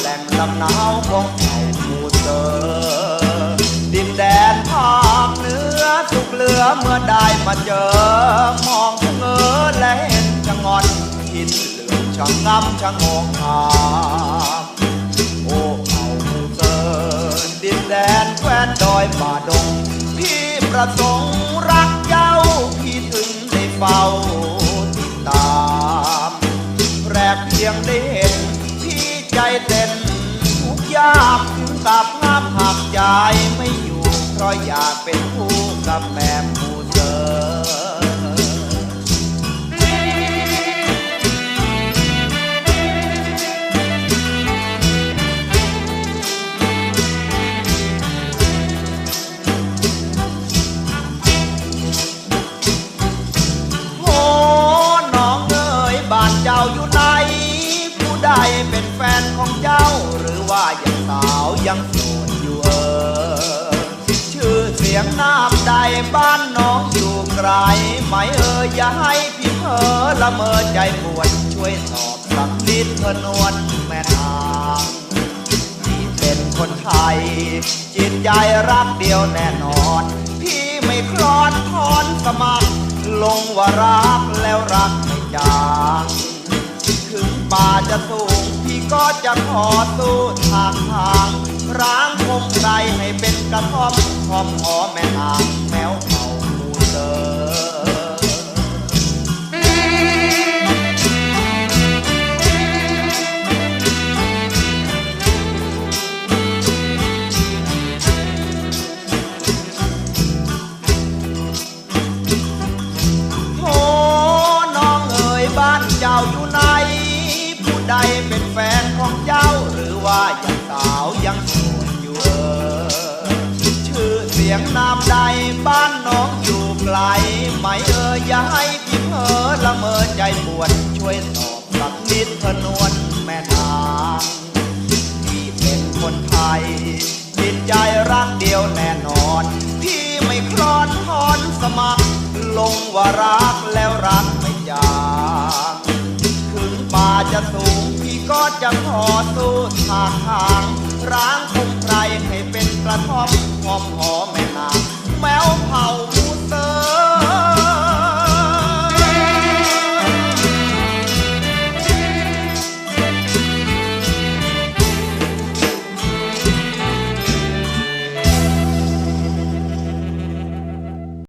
แหลงลำนาวของเผ่ามูเซอร์ดินแดนภาคเหนือสุขเหลือเมื่อได้มาเจอ มองชะเงอและเห็นชะงอนหินเหลืองชะงำชะงงหาโอ้เผ่ามูเซอร์ดินแดนแคว้นดอยป่าดง พี่ประสงค์รักเจ้าพี่ถึงได้เฝ้าติดตาม แรกเพียงได้เห็น ใจเต้นทุกยากถึงกับงับหักใจไม่อยู่ เพราะอยากเป็นคู่กับแม่มูเซอร์โอ้น้องเอ๋ยบานเจ้าอยู่ไหน ใดเป็นแฟนของเจ้า หรือว่ายังสาวยังโสดอยู่เออ ชื่อเสียงน้ำใดบ้านน้องอยู่ไกลไหมเอ่ยอย่าให้พี่เผลอละเมอใจปวดช่วยตอบสักนิดเธอนวลแม่นางที่เป็นคนไทย จิตใจรักเดียวแน่นอน พี่ไม่คลอนคอนสมัคร ลงว่ารักแล้วรักไม่จาง จะสูงพี่ก็จะขอสู้ทางทางร้างคงใจให้เป็นกระท่อมหอมหอมแม่นางแมวเผ่ามูเตอร์โอ้น้องเอ๋ยบ้านเจ้าอยู่ไหน ใดเป็นแฟนของเจ้า หรือว่ายังสาวยังโสดอยู่เออชื่อเสียงนามใดบ้านน้องอยู่ไกลไหมเอ่ยอย่าให้พี่เผลอละเมอใจปวดช่วยตอบสักนิดเธอนวลแม่นางพี่เป็นคนไทยจิตใจรักเดียวแน่นอน พี่ไม่คลอนทอนสมัคร ลงว่ารักแล้วรักไม่จางถึงป่า จะสูงพี่ก็จะขอสู้ทางทางร้างคงใครให้เป็นกระท่อมหอมหอมไม่นานแมวพา